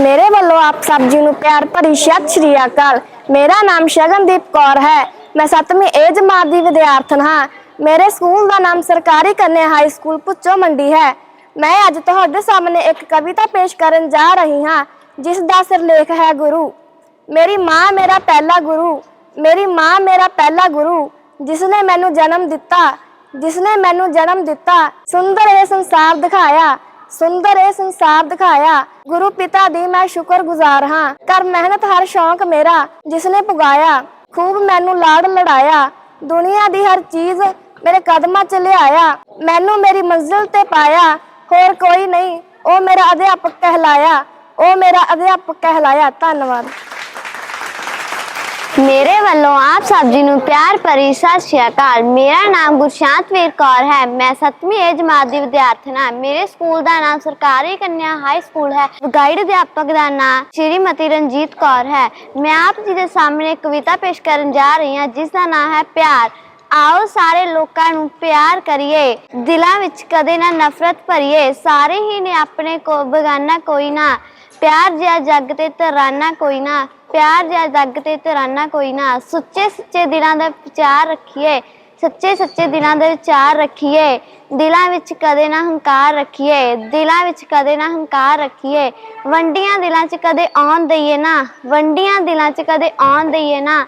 F: ਮੇਰੇ ਵੱਲੋਂ ਆਪ ਸਭ ਜੀ ਨੂੰ ਪਿਆਰ ਭਰੀ ਸਤਿ ਸ਼੍ਰੀ ਅਕਾਲ। ਮੇਰਾ ਨਾਮ ਸ਼ਗਨਦੀਪ ਕੌਰ ਹੈ। ਮੈਂ 7ਵੀਂ ਏ ਜਮਾਤ ਦੀ ਵਿਦਿਆਰਥਣ ਹਾਂ। ਮੇਰੇ ਸਕੂਲ ਦਾ ਨਾਮ ਸਰਕਾਰੀ ਕੰਨਿਆ ਹਾਈ ਸਕੂਲ ਪੁੱਚੋ ਮੰਡੀ ਹੈ। ਮੈਂ ਅੱਜ ਤੁਹਾਡੇ ਸਾਹਮਣੇ ਇੱਕ ਕਵਿਤਾ ਪੇਸ਼ ਕਰਨ ਜਾ ਰਹੀ ਹਾਂ, ਜਿਸ ਦਾ ਸਿਰਲੇਖ ਹੈ ਗੁਰੂ। ਮੇਰੀ ਮਾਂ ਮੇਰਾ ਪਹਿਲਾ ਗੁਰੂ, ਮੇਰੀ ਮਾਂ ਮੇਰਾ ਪਹਿਲਾ ਗੁਰੂ ਜਿਸ ਨੇ ਮੈਨੂੰ ਜਨਮ ਦਿੱਤਾ ਜਿਸ ਨੇ ਮੈਨੂੰ ਜਨਮ ਦਿੱਤਾ, ਸੁੰਦਰ ਇਹ ਸੰਸਾਰ ਦਿਖਾਇਆ। ਸੁੰਦਰ ਇਹ ਸੰਸਾਰ ਦਿਖਾਇਆ। ਗੁਰੂ ਪਿਤਾ ਦੀ ਮੈਂ ਸ਼ੁਕਰਗੁਜ਼ਾਰ ਹਾਂ। ਕਰ ਮਿਹਨਤ ਹਰ ਸ਼ੌਂਕ ਮੇਰਾ ਜਿਸ ਨੇ ਪੁਗਾਇਆ, ਖੂਬ ਮੈਨੂੰ ਲਾੜ ਲੜਾਇਆ। ਦੁਨੀਆ ਦੀ ਹਰ ਚੀਜ਼ ਮੇਰੇ ਕਦਮਾਂ 'ਚ ਲਿਆਇਆ। ਮੈਨੂੰ ਮੇਰੀ ਮੰਜ਼ਿਲ ਤੇ ਪਾਇਆ। ਹੋਰ ਕੋਈ ਨਹੀਂ, ਉਹ ਮੇਰਾ ਅਧਿਆਪਕ ਕਹਿਲਾਇਆ। ਉਹ ਮੇਰਾ ਅਧਿਆਪਕ ਕਹਿਲਾਇਆ। ਧੰਨਵਾਦ।
E: ਮੇਰੇ ਵੱਲੋਂ ਆਪ ਸਭ ਜੀ ਨੂੰ ਪਿਆਰ ਭਰੀ ਸਤਿ ਸ਼੍ਰੀ ਅਕਾਲ। ਮੇਰਾ ਨਾਮ ਗੁਰਸ਼ਾਂਤਵੀਰ ਕੌਰ ਹੈ। ਮੈਂ 7ਵੀਂ ਏ ਜਮਾਤ ਦੀ ਵਿਦਿਆਰਥਣ ਹਾਂ। ਮੇਰੇ ਸਕੂਲ ਦਾ ਨਾਮ ਸਰਕਾਰੀ ਕੰਨਿਆ ਹਾਈ ਸਕੂਲ ਹੈ। ਗਾਈਡ ਅਧਿਆਪਕ ਦਾ ਨਾਮ ਸ਼੍ਰੀਮਤੀ ਰਣਜੀਤ ਕੌਰ ਹੈ। ਮੈਂ ਆਪ ਜੀ ਦੇ ਸਾਹਮਣੇ ਕਵਿਤਾ ਪੇਸ਼ ਕਰਨ ਜਾ ਰਹੀ ਹਾਂ, ਜਿਸ ਦਾ ਨਾਮ ਹੈ ਪਿਆਰ। ਆਓ ਸਾਰੇ ਲੋਕਾਂ ਨੂੰ ਪਿਆਰ ਕਰੀਏ। ਦਿਲਾਂ ਵਿੱਚ ਕਦੇ ਨਾ ਨਫ਼ਰਤ ਭਰੀਏ। ਸਾਰੇ ਹੀ ਨੇ ਆਪਣੇ ਕੋ ਬਗਾਨਾ ਕੋਈ ਨਾ। ਪਿਆਰ ਜਿਹਾ ਜੱਗ ਤੇ ਤਰਾਨਾ ਕੋਈ ਨਾ, ਪਿਆਰ ਜਿਹਾ ਜੱਗ ਤੇ ਤਰਾਨਾ ਕੋਈ ਨਾ। ਸੁੱਚੇ ਸੁੱਚੇ ਦਿਲਾਂ ਦਾ ਵਿਚਾਰ ਰੱਖੀਏ, ਸੱਚੇ ਸੱਚੇ ਦਿਲਾਂ ਦੇ ਵਿਚਾਰ ਰੱਖੀਏ। ਦਿਲਾਂ ਵਿੱਚ ਕਦੇ ਨਾ ਹੰਕਾਰ ਰੱਖੀਏ, ਦਿਲਾਂ ਵਿੱਚ ਕਦੇ ਨਾ ਹੰਕਾਰ ਰੱਖੀਏ। ਵੰਡੀਆਂ ਦਿਲਾਂ 'ਚ ਕਦੇ ਆਉਣ ਦਈਏ ਨਾ, ਵੰਡੀਆਂ ਦਿਲਾਂ 'ਚ ਕਦੇ ਆਉਣ ਦਈਏ ਨਾ।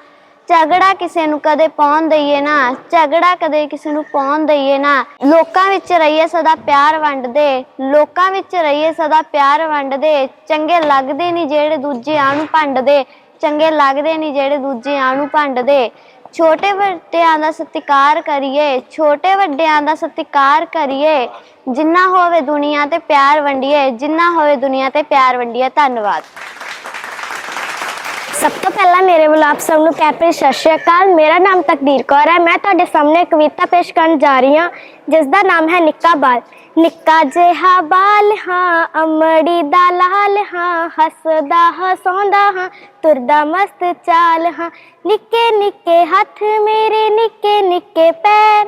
E: ਝਗੜਾ ਕਿਸੇ ਨੂੰ ਕਦੇ ਪਾਉਣ ਦਈਏ ਨਾ, ਝਗੜਾ ਕਦੇ ਕਿਸੇ ਨੂੰ ਪਾਉਣ ਦਈਏ ਨਾ। ਲੋਕਾਂ ਵਿੱਚ ਰਹੀਏ ਸਦਾ ਪਿਆਰ ਵੰਡਦੇ, ਲੋਕਾਂ ਵਿੱਚ ਰਹੀਏ ਸਦਾ ਪਿਆਰ ਵੰਡਦੇ। ਚੰਗੇ ਲੱਗਦੇ ਨਹੀਂ ਜਿਹੜੇ ਦੂਜਿਆਂ ਨੂੰ ਭੰਡਦੇ, ਚੰਗੇ ਲੱਗਦੇ ਨਹੀਂ ਜਿਹੜੇ ਦੂਜਿਆਂ ਨੂੰ ਭੰਡਦੇ। ਛੋਟੇ ਵੱਡਿਆਂ ਦਾ ਸਤਿਕਾਰ ਕਰੀਏ, ਛੋਟੇ ਵੱਡਿਆਂ ਦਾ ਸਤਿਕਾਰ ਕਰੀਏ। ਜਿੰਨਾ ਹੋਵੇ ਦੁਨੀਆ ਤੇ ਪਿਆਰ ਵੰਡੀਏ, ਜਿੰਨਾ ਹੋਵੇ ਦੁਨੀਆ ਤੇ ਪਿਆਰ ਵੰਡੀਏ। ਧੰਨਵਾਦ।
F: ਸਭ ਤੋਂ ਪਹਿਲਾਂ ਮੇਰੇ ਵੱਲੋਂ ਆਪ ਸਭ ਨੂੰ ਪਿਆਰ ਸਤਿ ਸ਼੍ਰੀ ਅਕਾਲ। ਮੇਰਾ ਨਾਮ ਤਕਦੀਰ ਕੌਰ ਹੈ। ਮੈਂ ਤੁਹਾਡੇ ਸਾਹਮਣੇ ਕਵਿਤਾ ਪੇਸ਼ ਕਰਨ ਜਾ ਰਹੀ ਹਾਂ ਜਿਸ ਦਾ ਨਾਮ ਹੈ ਨਿੱਕਾ ਬਾਲ। ਨਿੱਕਾ ਜਿਹਾ ਬਾਲ ਹਾਂ, ਅਮੜੀ ਦਾ ਲਾਲ ਹਾਂ, ਹੱਸਦਾ ਹਸਾਉਂਦਾ ਹਾਂ, ਤੁਰਦਾ ਮਸਤ ਚਾਲ ਹਾਂ। ਨਿੱਕੇ ਨਿੱਕੇ ਹੱਥ ਮੇਰੇ, ਨਿੱਕੇ ਨਿੱਕੇ ਪੈਰ।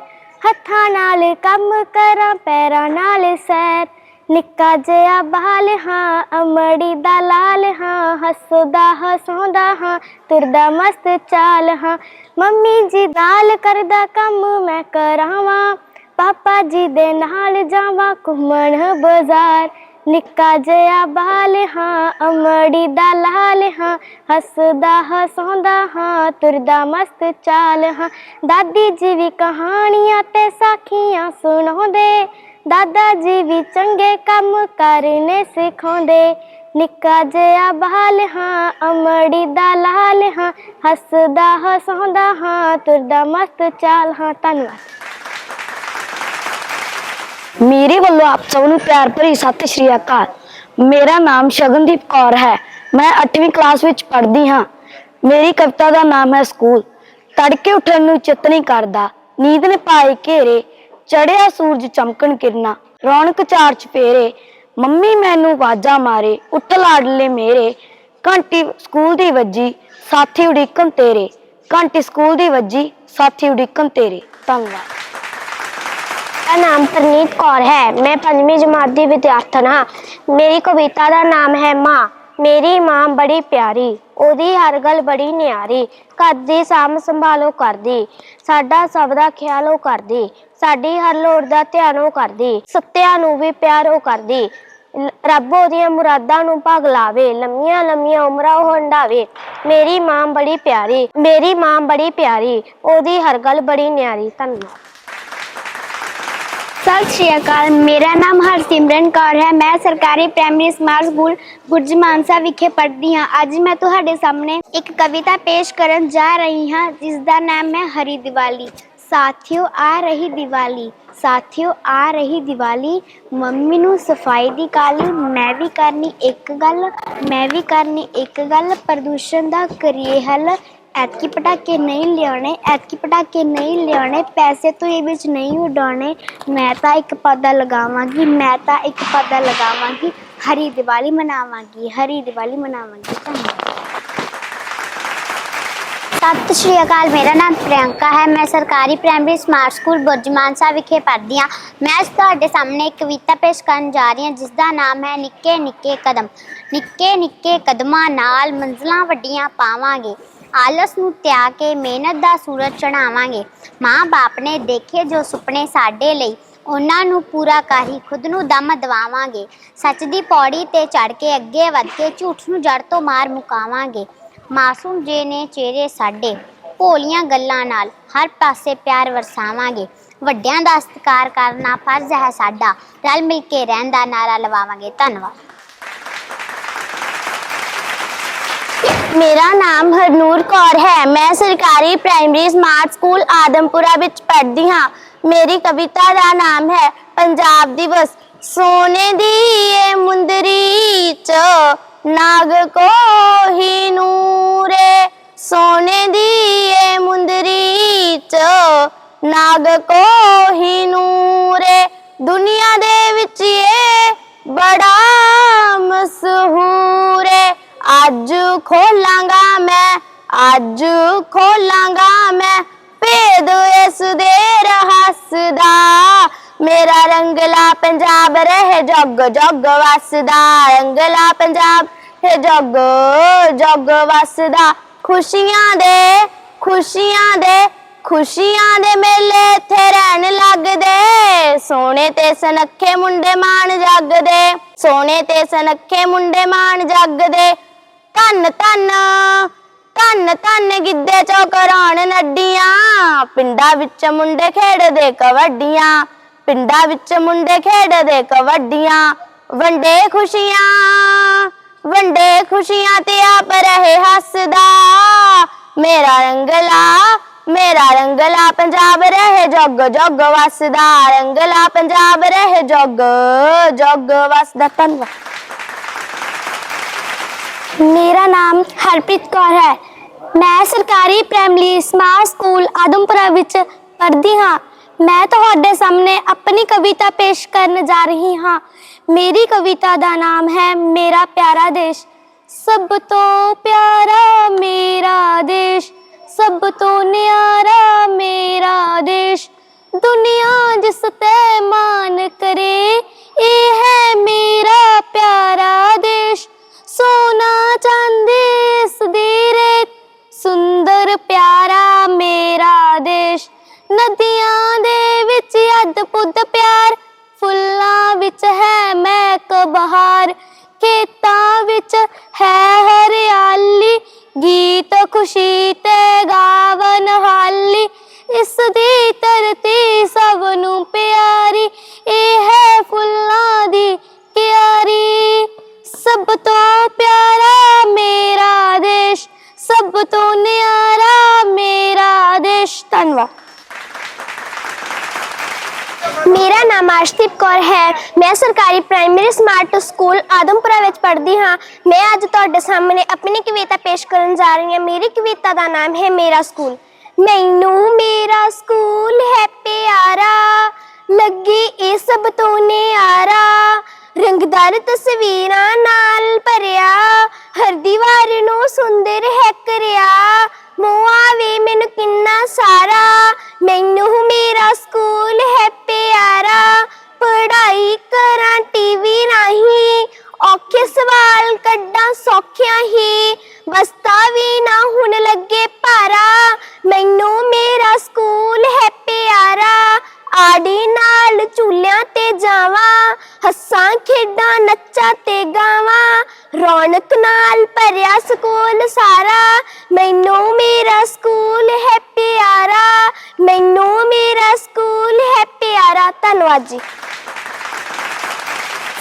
F: ਹੱਥਾਂ ਨਾਲ ਕੰਮ ਕਰਾਂ, ਪੈਰਾਂ ਨਾਲ ਸੈਰ। ਨਿੱਕਾ ਜਿਹਾ ਬਾਲ ਹਾਂ, ਅਮੜੀ ਦਾ ਲਾਲ ਹਾਂ, ਹੱਸਦਾ, ਹਸਾਉਂਦਾ ਹਾਂ, ਤੁਰਦਾ ਮਸਤ ਚਾਲ ਹਾਂ। ਮੰਮੀ ਜੀ ਦਾਲ ਕਰਦਾ ਕੰਮ ਮੈਂ ਕਰਾਵਾਂ, ਪਾਪਾ ਜੀ ਦੇ ਨਾਲ ਜਾਵਾਂ ਘੁੰਮਣ ਬਾਜ਼ਾਰ। ਨਿੱਕਾ ਜਿਹਾ ਬਾਲ ਹਾਂ, ਅਮੜੀ ਦਾ ਲਾਲ ਹਾਂ, ਹੱਸਦਾ, ਹਸਾਉਂਦਾ ਹਾਂ, ਤੁਰਦਾ ਮਸਤ ਚਾਲ ਹਾਂ। ਦਾਦੀ ਜੀ ਵੀ ਕਹਾਣੀਆਂ ਤੇ ਸਾਖੀਆਂ ਸੁਣਾਉਂਦੇ ਦਾਦਾ ਜੀ ਵੀ ਚੰਗੇ ਕੰਮ ਕਰਨੇ ਸਿਖਾਉਂਦੇ। ਨਿੱਕਾ ਜਿਹਾ ਬਾਲ ਹਾਂ, ਅਮੜੀ ਦਾ ਲਾਲ ਹਾਂ, ਹੱਸਦਾ, ਹਸਾਉਂਦਾ ਹਾਂ, ਤੁਰਦਾ ਮਸਤ ਚਾਲ ਹਾਂ, ਧੰਨਵਾਦ।
G: ਮੇਰੇ ਵੱਲੋਂ ਆਪ ਸਭ ਨੂੰ ਪਿਆਰ ਭਰੀ ਸਤਿ ਸ਼੍ਰੀ ਅਕਾਲ। ਮੇਰਾ ਨਾਮ ਸ਼ਗਨਦੀਪ ਕੌਰ ਹੈ। ਮੈਂ 8ਵੀਂ ਕਲਾਸ ਵਿੱਚ ਪੜ੍ਹਦੀ ਹਾਂ। ਮੇਰੀ ਕਵਿਤਾ ਦਾ ਨਾਮ ਹੈ ਸਕੂਲ। ਤੜਕੇ ਉੱਠਣ ਨੂੰ ਚਿੱਤ ਨਹੀਂ ਕਰਦਾ। ਨੀਂਦ ਨੇ ਪਾਏ ਘੇਰੇ। ਚੜਿਆ ਸੂਰਜ ਚਮਕਣ ਕਿਰਨਾ, ਰੌਣਕ ਚਾਰ ਚਫੇਰੇ, ਮੰਮੀ ਮੈਨੂੰ ਵਾਜਾ ਮਾਰੇ, ਉੱਠ ਲਾਡਲੇ ਮੇਰੇ, ਘੰਟੀ ਸਕੂਲ ਦੀ ਵੱਜੀ, ਸਾਥੀ ਉਡੀਕਣ ਤੇਰੇ, ਘੰਟੀ ਸਕੂਲ ਦੀ ਵੱਜੀ, ਸਾਥੀ ਉਡੀਕਣ ਤੇਰੇ, ਧੰਨਵਾਦ।
H: ਮੇਰਾ ਨਾਮ ਪ੍ਰਨੀਤ ਕੌਰ ਹੈ, ਮੈਂ ਪੰਜਵੀਂ ਜਮਾਤ ਦੀ ਵਿਦਿਆਰਥਣ ਹਾਂ। ਮੇਰੀ ਕਵਿਤਾ ਦਾ ਨਾਮ ਹੈ ਮਾਂ, ਮੇਰੀ ਮਾਂ ਬੜੀ ਪਿਆਰੀ, ਉਹਦੀ ਹਰ ਗੱਲ ਬੜੀ ਨਿਆਰੀ, ਘਰ ਦੀ ਸਾਂਭ ਸੰਭਾਲੋ ਕਰਦੀ, ਸਾਡਾ ਸਭ ਦਾ ਖਿਆਲ ਉਹ ਕਰਦੀ ਸਾਡੀ ਹਰ ਲੋੜ ਦਾ ਧਿਆਨ ਉਹ ਕਰਦੀ, ਸੱਤਿਆਂ ਨੂੰ ਵੀ ਪਿਆਰ ਉਹ ਕਰਦੀ। ਰੱਬ ਉਹਦੀਆਂ ਮੁਰਾਦਾਂ ਨੂੰ ਭਾਗ ਲਾਵੇ, ਲੰਮੀਆਂ ਲੰਮੀਆਂ ਉਮਰਾਂ ਉਹ ਹੰਡਾਵੇ ਮੇਰੀ ਮਾਂ ਬੜੀ ਪਿਆਰੀ, ਮੇਰੀ ਮਾਂ ਬੜੀ ਪਿਆਰੀ, ਉਹਦੀ ਹਰ ਗੱਲ ਬੜੀ ਨਿਆਰੀ, ਧੰਨਵਾਦ।
I: ਸਤਿ ਸ਼੍ਰੀ ਅਕਾਲ, ਮੇਰਾ ਨਾਮ ਹਰਸਿਮਰਨ ਕੌਰ ਹੈ, ਮੈਂ ਸਰਕਾਰੀ primary smart school Gurj Mansa ਵਿਖੇ ਪੜ੍ਹਦੀ ਹਾਂ। ਅੱਜ ਮੈਂ ਤੁਹਾਡੇ ਸਾਹਮਣੇ ਇੱਕ ਕਵਿਤਾ ਪੇਸ਼ ਕਰਨ ਜਾ ਰਹੀ ਹਾਂ ਜਿਸ ਦਾ ਨਾਮ ਹੈ ਹਰੀ ਦੀਵਾਲੀ। ਸਾਥਿਓ, ਆ ਰਹੀ ਦੀਵਾਲੀ। ਸਾਥਿਓ, ਆ ਰਹੀ ਦੀਵਾਲੀ। ਮੰਮੀ ਨੂੰ ਸਫ਼ਾਈ ਦੀ ਕਾਲੀ, ਮੈਂ ਵੀ ਕਰਨੀ ਇੱਕ ਗੱਲ, ਮੈਂ ਵੀ ਕਰਨੀ ਇੱਕ ਗੱਲ। ਪ੍ਰਦੂਸ਼ਣ ਦਾ ਕਰੀਏ ਹੱਲ। ਐਤਕੀ ਪਟਾਕੇ ਨਹੀਂ ਲਿਆਉਣੇ, ਐਤਕੀ ਪਟਾਕੇ ਨਹੀਂ ਲਿਆਉਣੇ, ਪੈਸੇ ਤੋਂ ਇਹ ਵਿੱਚ ਨਹੀਂ ਉਡਾਉਣੇ। ਮੈਂ ਤਾਂ ਇੱਕ ਪੌਦਾ ਲਗਾਵਾਂਗੀ, ਮੈਂ ਤਾਂ ਇੱਕ ਪੌਦਾ ਲਗਾਵਾਂਗੀ। ਹਰੀ ਦੀਵਾਲੀ ਮਨਾਵਾਂਗੀ, ਹਰੀ ਦੀਵਾਲੀ ਮਨਾਵਾਂਗੀ। ਧੰਨਵਾਦ। ਸਤਿ ਸ਼੍ਰੀ ਅਕਾਲ, ਮੇਰਾ ਨਾਮ ਪ੍ਰਿਯੰਕਾ ਹੈ। ਮੈਂ ਸਰਕਾਰੀ primary smart school Burj Mansa ਵਿਖੇ ਪੜ੍ਹਦੀ ਹਾਂ। ਮੈਂ ਅੱਜ ਤੁਹਾਡੇ ਸਾਹਮਣੇ ਇੱਕ ਕਵਿਤਾ ਪੇਸ਼ ਕਰਨ ਜਾ ਰਹੀ ਹਾਂ ਜਿਸ ਦਾ ਨਾਮ ਹੈ ਨਿੱਕੇ ਨਿੱਕੇ ਕਦਮ। ਨਿੱਕੇ ਨਿੱਕੇ ਕਦਮਾਂ ਨਾਲ ਮੰਜ਼ਲਾਂ ਵੱਡੀਆਂ ਪਾਵਾਂਗੇ। ਆਲਸ ਨੂੰ ਤਿਆਗ ਕੇ ਮਿਹਨਤ ਦਾ ਸੂਰਜ ਚੜਾਵਾਂਗੇ ਮਾਂ-ਬਾਪ ਨੇ ਦੇਖੇ ਜੋ ਸੁਪਨੇ ਸਾਡੇ ਲਈ, ਉਹਨਾਂ ਨੂੰ ਪੂਰਾ ਕਰ ਹੀ ਖੁਦ ਨੂੰ ਦਮ ਦਵਾਵਾਂਗੇ। ਸੱਚ ਦੀ ਪੌੜੀ ਤੇ ਚੜ ਕੇ ਅੱਗੇ ਵੱਧ ਕੇ ਝੂਠ ਨੂੰ ਜੜ ਤੋਂ ਮਾਰ ਮੁਕਾਵਾਂਗੇ। ਮਾਸੂਮ ਜੇ ਨੇ ਚਿਹਰੇ ਸਾਡੇ ਭੋਲੀਆਂ ਗੱਲਾਂ ਨਾਲ ਹਰ ਪਾਸੇ ਪਿਆਰ ਵਰਸਾਵਾਂਗੇ। ਵੱਡਿਆਂ ਦਾ ਸਤਿਕਾਰ ਕਰਨਾ ਫਰਜ਼ ਹੈ ਸਾਡਾ। ਰਲ ਮਿਲ ਕੇ ਰਹਿਣ ਦਾ ਨਾਰਾ ਲਵਾਵਾਂਗੇ। ਧੰਨਵਾਦ। ਮੇਰਾ ਨਾਮ ਹਰਨੂਰ ਕੌਰ ਹੈ। ਮੈਂ ਸਰਕਾਰੀ ਪ੍ਰਾਇਮਰੀ ਸਮਾਰਟ ਸਕੂਲ ਆਦਮਪੁਰਾ ਵਿੱਚ ਪੜ੍ਹਦੀ ਹਾਂ। ਮੇਰੀ ਕਵਿਤਾ ਦਾ ਨਾਮ ਹੈ, ਪੰਜਾਬ ਦਿਵਸ। ਸੋਨੇ ਦੀ ਏ ਮੁੰਦਰੀ ਚ ਨਾਗ ਕੋਹੀ ਨੂਰੇ, ਸੋਨੇ ਦੀ ਏ ਮੁੰਦਰੀ ਚ। ਨਾਗ ਕੋਹੀ ਨੂਰੇ, ਦੁਨੀਆ ਦੇ ਵਿੱਚ ਏ ਬੜਾ ਮਸ਼ਹੂਰ ਅੱਜ ਖੋਲਾਂਗਾ ਮੈਂ, ਅੱਜ ਖੋਲਾਂਗਾ ਮੈਂ ਮੇਰਾ ਰੰਗਲਾ ਪੰਜਾਬ ਰਹੇ ਜੱਗ ਜੱਗ ਵਸਦਾ। ਰੰਗਲਾ ਪੰਜਾਬ ਹੈ ਜੱਗ ਜੱਗ ਵਸਦਾ। ਖੁਸ਼ੀਆਂ ਦੇ ਖੁਸ਼ੀਆਂ ਦੇ ਖੁਸ਼ੀਆਂ ਦੇ ਮੇਲੇ ਇੱਥੇ ਰਹਿਣ ਲੱਗਦੇ। ਸੋਹਣੇ ਤੇ ਸਨੱਖੇ ਮੁੰਡੇ ਮਾਣ ਜੱਗਦੇ। ਸੋਹਣੇ ਤੇ ਸਨੱਖੇ ਮੁੰਡੇ ਮਾਣ ਜੱਗਦੇ। ਧੰਨ ਧੰਨ ਧੰਨ ਧੰਨ ਗਿੱਧੇ ਚੋਂ ਕਰਾਉਣ ਨੱਡੀਆਂ। ਪਿੰਡਾਂ ਵਿੱਚ ਮੁੰਡੇ ਖੇਡਦੇ ਕਬੱਡੀਆਂ। ਪਿੰਡਾਂ ਵਿੱਚ ਮੁੰਡੇ ਖੇਡਦੇ ਕਬੱਡੀਆਂ, ਵੰਡੇ ਖੁਸ਼ੀਆਂ ਵੰਡੇ ਖੁਸ਼ੀਆਂ ਤੇ ਆਪ ਰਹੇ ਹੱਸਦਾ। ਮੇਰਾ ਰੰਗਲਾ ਮੇਰਾ ਰੰਗਲਾ ਪੰਜਾਬ ਰਹੇ ਜੋਗ ਜੋਗ ਵਸਦਾ। ਰੰਗਲਾ ਪੰਜਾਬ ਰਹੇ ਜੱਗ ਜੱਗ ਵਸਦਾ। ਧੰਨਵਾਦ। ਮੇਰਾ ਨਾਮ ਹਰਪ੍ਰੀਤ ਕੌਰ ਹੈ। ਮੈਂ ਸਰਕਾਰੀ ਪ੍ਰਾਇਮਰੀ ਸਮਾਰਟ ਸਕੂਲ ਆਦਮਪੁਰਾ ਵਿੱਚ ਪੜ੍ਹਦੀ ਹਾਂ। ਮੈਂ ਤੁਹਾਡੇ ਸਾਹਮਣੇ ਆਪਣੀ ਕਵਿਤਾ ਪੇਸ਼ ਕਰਨ ਜਾ ਰਹੀ ਹਾਂ ਮੇਰੀ ਕਵਿਤਾ ਦਾ ਨਾਮ ਹੈ ਮੇਰਾ ਪਿਆਰਾ ਦੇਸ਼ ਸਭ ਤੋਂ ਪਿਆਰਾ ਮੇਰਾ ਦੇਸ਼ ਸਭ ਤੋਂ ਨਿਆਰਾ ਮੇਰਾ ਦੇਸ਼ ਦੁਨੀਆ ਜਿਸ ਤੇ ਮਾਨ ਕਰੇ ਇਹ ਹੈ ਮੇਰਾ ਪਿਆਰਾ ਦੇਸ਼ ਸੋਨਾ ਚਾਂਦੀ ਇਸ ਦੀ ਰੇਤ ਸੁੰਦਰ ਪਿਆਰਾ ਮੇਰਾ ਦੇਸ਼ ਨਦੀਆਂ ਦੇ ਵਿੱਚ ਹਾਂ, ਮੈਂ ਅੱਜ ਤੁਹਾਡੇ ਸਾਹਮਣੇ ਆਪਣੀ ਕਵਿਤਾ ਪੇਸ਼ ਕਰਨ ਜਾ ਰਹੀ ਹਾਂ। ਮੇਰੀ ਕਵਿਤਾ ਦਾ ਨਾਮ ਹੈ ਮੇਰਾ ਸਕੂਲ।
J: ਮੈਨੂੰ ਮੇਰਾ ਸਕੂਲ ਹੈ ਪਿਆਰਾ, ਲੱਗੀ ਇਹ ਸਭ ਤੋਂ ਨਿਆਰਾ। ਰੰਗਦਾਰ ਤਸਵੀਰਾਂ ਨਾਲ ਭਰਿਆ, ਹਰ ਦੀਵਾਰ ਨੂੰ ਸੁੰਦਰ ਹੈ ਕਰਿਆ। ਮੋਆ ਵੇ ਮੈਨੂੰ ਕਿੰਨਾ ਸਾਰਾ, ਮੈਨੂੰ ਮੇਰਾ ਕੱਢਾਂ ਹੀ। ਬਸਤਾ ਵੀ ਨਾ ਹੁਣ ਲੱਗੇ ਭਾਰਾ। ਮੈਨੂੰ ਮੇਰਾ ਸਕੂਲ ਹੈ ਪਿਆਰਾ। ਆੜੀ ਨਾਲ ਝੂਲਿਆਂ ਤੇ ਜਾਵਾਂ। ਹੱਸਾਂ, ਖੇਡਾਂ, ਨੱਚਾਂ ਤੇ ਗਾਵਾਂ। ਰੌਣਕ ਨਾਲ ਭਰਿਆ ਸਕੂਲ ਸਾਰਾ। ਮੈਨੂੰ ਮੇਰਾ ਸਕੂਲ ਹੈ ਪਿਆਰਾ। ਮੈਨੂੰ ਮੇਰਾ ਸਕੂਲ ਹੈ ਪਿਆਰਾ। ਧੰਨਵਾਦ ਜੀ।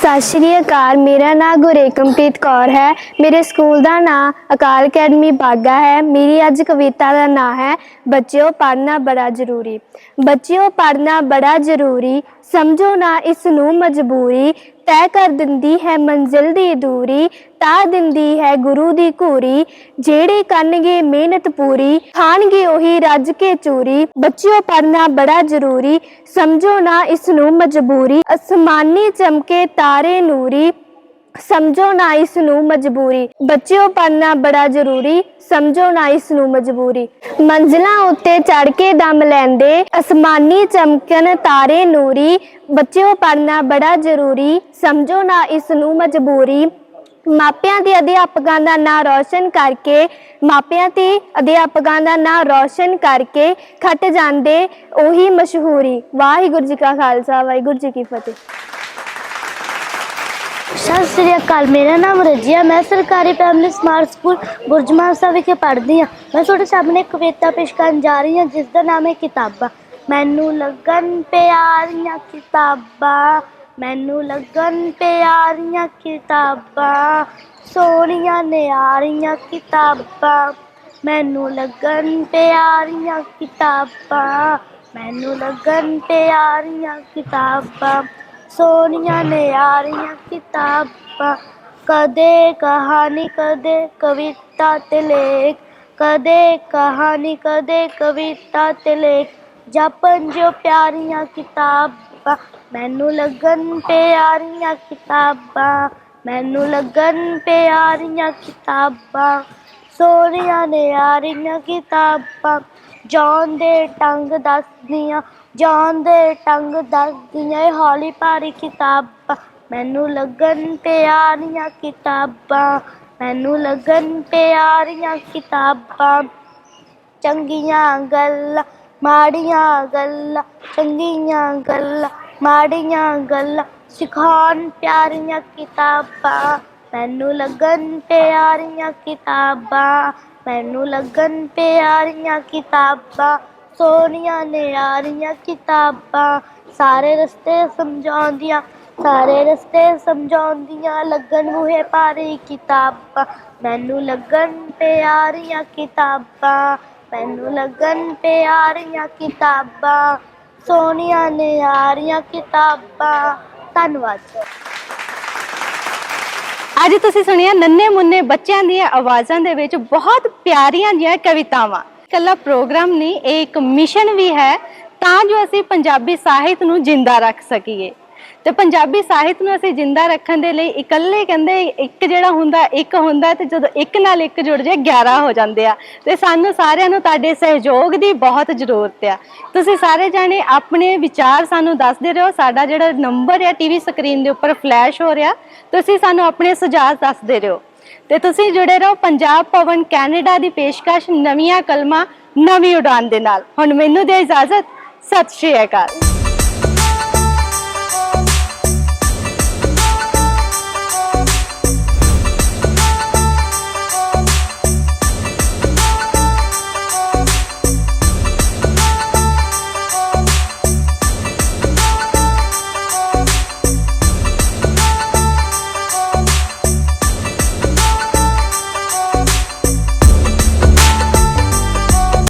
J: ਸਤਿ ਸ਼੍ਰੀ ਅਕਾਲ, ਮੇਰਾ ਨਾਮ ਗੁਰੇਕਮਪ੍ਰੀਤ ਕੌਰ ਹੈ। ਮੇਰੇ ਸਕੂਲ ਦਾ ਨਾਮ ਅਕਾਲ ਅਕੈਡਮੀ ਬਾਗਾ ਹੈ। ਮੇਰੀ ਅੱਜ ਕਵਿਤਾ ਦਾ ਨਾਮ ਹੈ, ਬੱਚਿਓ ਪੜ੍ਹਨਾ ਬੜਾ ਜ਼ਰੂਰੀ। ਬੱਚਿਓ ਪੜ੍ਹਨਾ ਬੜਾ ਜ਼ਰੂਰੀ, ਸਮਝੋ ਨਾ ਇਸ ਨੂੰ ਮਜਬੂਰੀ। ਤੈ ਕਰ ਦਿੰਦੀ ਹੈ ਮੰਜ਼ਿਲ ਦੀ ਦੂਰੀ ਤਾ ਦਿੰਦੀ ਹੈ ਗੁਰੂ ਦੀ ਘੂਰੀ। ਜਿਹੜੇ ਕਰਨਗੇ ਮਿਹਨਤ ਪੂਰੀ, ਖਾਣਗੇ ਉਹੀ ਰੱਜ ਕੇ ਚੂਰੀ। ਬੱਚਿਓ, ਪੜ੍ਹਨਾ ਬੜਾ ਜ਼ਰੂਰੀ, ਸਮਝੋ ਨਾ ਇਸ ਨੂੰ ਮਜਬੂਰੀ। ਅਸਮਾਨੀ ਚਮਕੇ ਤਾਰੇ ਨੂਰੀ। ਸਮਝੋ ਨਾ ਇਸ ਨੂੰ ਮਜਬੂਰੀ। ਬੱਚਿਓ, ਪੜ੍ਹਨਾ ਬੜਾ ਜ਼ਰੂਰੀ। ਸਮਝੋ ਨਾ ਇਸ ਨੂੰ ਮਜਬੂਰੀ। ਮੰਜ਼ਲਾਂ ਉੱਤੇ ਚੜ ਕੇ ਦਮ ਲੈਂਦੇ, ਅਸਮਾਨੀ ਚਮਕਣ ਤਾਰੇ ਨੂਰੀ। ਬੱਚਿਓ, ਪੜ੍ਹਨਾ ਬੜਾ ਜ਼ਰੂਰੀ। ਸਮਝੋ ਨਾ ਇਸ ਨੂੰ ਮਜਬੂਰੀ। ਮਾਪਿਆਂ ਦੇ ਅਧਿਆਪਕਾਂ ਦਾ ਨਾਂ ਰੌਸ਼ਨ ਕਰਕੇ, ਮਾਪਿਆਂ ਤੇ ਅਧਿਆਪਕਾਂ ਦਾ ਨਾਂ ਰੌਸ਼ਨ ਕਰਕੇ ਖੱਟ ਜਾਂਦੇ, ਉਹੀ ਮਸ਼ਹੂਰੀ। ਵਾਹਿਗੁਰੂ ਜੀ ਕਾ ਖਾਲਸਾ, ਵਾਹਿਗੁਰੂ ਜੀ ਕੀ ਫਤਿਹ। ਸਤਿ ਸ੍ਰੀ ਅਕਾਲ, ਮੇਰਾ ਨਾਮ ਰਜੀਆ, ਮੈਂ ਸਰਕਾਰੀ ਪ੍ਰਾਇਮਰੀ ਸਮਾਰਟ ਸਕੂਲ ਬੁਰਜਮਾਨਸਾ ਵਿਖੇ ਪੜ੍ਹਦੀ ਹਾਂ। ਮੈਂ ਤੁਹਾਡੇ ਸਾਹਮਣੇ ਕਵਿਤਾ ਪੇਸ਼ ਕਰਨ ਜਾ ਰਹੀ ਹਾਂ, ਜਿਸ ਦਾ ਨਾਮ ਹੈ ਕਿਤਾਬਾਂ। ਮੈਨੂੰ ਲੱਗਣ ਪਿਆਰੀਆਂ ਕਿਤਾਬਾਂ, ਮੈਨੂੰ ਲੱਗਣ ਪਿਆਰੀਆਂ ਕਿਤਾਬਾਂ, ਸੋਹਣੀਆਂ ਨਿਆਰੀਆਂ ਕਿਤਾਬਾਂ। ਮੈਨੂੰ ਲੱਗਣ ਪਿਆਰੀਆਂ ਕਿਤਾਬਾਂ, ਮੈਨੂੰ ਲੱਗਣ ਪਿਆਰੀਆਂ ਕਿਤਾਬਾਂ। ਸੋਹਣੀਆਂ ਨੇ ਨਿਆਰੀਆਂ ਕਿਤਾਬਾਂ, ਕਦੇ ਕਹਾਣੀ, ਕਦੇ ਕਵਿਤਾ ਤੇ ਲੇਖ, ਕਦੇ ਕਹਾਣੀ, ਕਦੇ ਕਵਿਤਾ ਤੇ ਲੇਖ, ਜਪਨ ਜੋ ਪਿਆਰੀਆਂ ਕਿਤਾਬਾਂ, ਮੈਨੂੰ ਲੱਗਣ ਪਿਆਰੀਆਂ ਕਿਤਾਬਾਂ, ਮੈਨੂੰ ਲੱਗਣ ਪਿਆਰੀਆਂ ਕਿਤਾਬਾਂ ਸੋਹਣੀਆਂ ਨੇ ਨਿਆਰੀਆਂ ਕਿਤਾਬਾਂ, ਜੌਨ ਦੇ ਟੰਗ ਦੱਸਦੀਆਂ ਜੌਨ ਦੇ ਟੰਗ ਦੱਸਦੀਆਂ ਹੌਲੀ ਭਾਰੀ ਕਿਤਾਬਾਂ। ਮੈਨੂੰ ਲੱਗਣ ਪਿਆਰੀਆਂ ਕਿਤਾਬਾਂ, ਮੈਨੂੰ ਲੱਗਣ ਪਿਆਰੀਆਂ ਕਿਤਾਬਾਂ। ਚੰਗੀਆਂ ਗੱਲਾਂ, ਮਾੜੀਆਂ ਗੱਲਾਂ, ਚੰਗੀਆਂ ਗੱਲਾਂ, ਮਾੜੀਆਂ ਗੱਲਾਂ। ਸਿਖਾਉਣ ਪਿਆਰੀਆਂ ਕਿਤਾਬਾਂ, ਮੈਨੂੰ ਲੱਗਣ ਪਿਆਰੀਆਂ ਕਿਤਾਬਾਂ, ਮੈਨੂੰ ਲੱਗਣ ਪਿਆਰੀਆਂ ਕਿਤਾਬਾਂ। ਸੋਹਣੀਆਂ ਨਿਆਰੀਆਂ ਕਿਤਾਬਾਂ, ਸਾਰੇ ਰਸਤੇ ਸਮਝਾਉਂਦੀਆਂ, ਸਾਰੇ ਰਸਤੇ ਸਮਝਾਉਂਦੀਆਂ, ਲੱਗਣ ਮੂਹੇ ਭਾਰੀ ਕਿਤਾਬਾਂ, ਮੈਨੂੰ ਲੱਗਣ ਪਿਆਰੀਆਂ ਕਿਤਾਬਾਂ, ਮੈਨੂੰ ਲੱਗਣ ਪਿਆਰੀਆਂ ਕਿਤਾਬਾਂ, ਸੋਹਣੀਆਂ ਨਿਆਰੀਆਂ ਕਿਤਾਬਾਂ। ਧੰਨਵਾਦ
A: ਅੱਜ ਤੁਸੀਂ ਸੁਣਿਆ ਨੰਨੇ ਮੁੰਨੇ ਬੱਚਿਆਂ ਦੀਆਂ ਆਵਾਜ਼ਾਂ ਦੇ ਵਿੱਚ ਬਹੁਤ ਪਿਆਰੀਆਂ ਜਿਹੀਆਂ ਕਵਿਤਾਵਾਂ। ਕੱਲਾ ਪ੍ਰੋਗਰਾਮ ਨਹੀਂ, ਇਹ ਇੱਕ ਮਿਸ਼ਨ ਵੀ ਹੈ, ਤਾਂ ਜੋ ਅਸੀਂ ਪੰਜਾਬੀ ਸਾਹਿਤ ਨੂੰ ਜਿੰਦਾ ਰੱਖ ਸਕੀਏ। ਤੇ ਪੰਜਾਬੀ ਸਾਹਿਤ ਨੂੰ ਅਸੀਂ ਜਿੰਦਾ ਰੱਖਣ ਦੇ ਲਈ ਇਕੱਲੇ ਕਹਿੰਦੇ ਇੱਕ ਜਿਹੜਾ ਹੁੰਦਾ, ਇੱਕ ਹੁੰਦਾ ਤੇ ਜਦੋਂ ਇੱਕ ਨਾਲ ਇੱਕ ਜੁੜ ਜਾਏ 11 ਹੋ ਜਾਂਦੇ ਆ। ਤੇ ਸਾਨੂੰ ਸਾਰਿਆਂ ਨੂੰ ਤੁਹਾਡੇ ਸਹਿਯੋਗ ਦੀ ਬਹੁਤ ਜ਼ਰੂਰਤ ਆ। ਤੁਸੀਂ ਸਾਰੇ ਜਾਣੇ ਆਪਣੇ ਵਿਚਾਰ ਸਾਨੂੰ ਦੱਸਦੇ ਰਹੋ। ਸਾਡਾ ਜਿਹੜਾ ਨੰਬਰ ਆ, ਟੀਵੀ ਸਕਰੀਨ ਦੇ ਉੱਪਰ ਫਲੈਸ਼ ਹੋ ਰਿਹਾ। ਤੁਸੀਂ ਸਾਨੂੰ ਆਪਣੇ ਸੁਝਾਅ ਦੱਸਦੇ ਰਹੋ। ਤੇ ਤੁਸੀਂ ਜੁੜੇ ਰਹੋ ਪੰਜਾਬ ਭਵਨ ਕੈਨੇਡਾ ਦੀ ਪੇਸ਼ਕਸ਼ ਨਵੀਆਂ ਕਲਮਾਂ ਨਵੀਂ ਉਡਾਨ ਦੇ ਨਾਲ। ਹੁਣ ਮੈਨੂੰ ਦੇ ਇਜਾਜ਼ਤ। ਸਤਿ ਸ਼੍ਰੀ ਅਕਾਲ।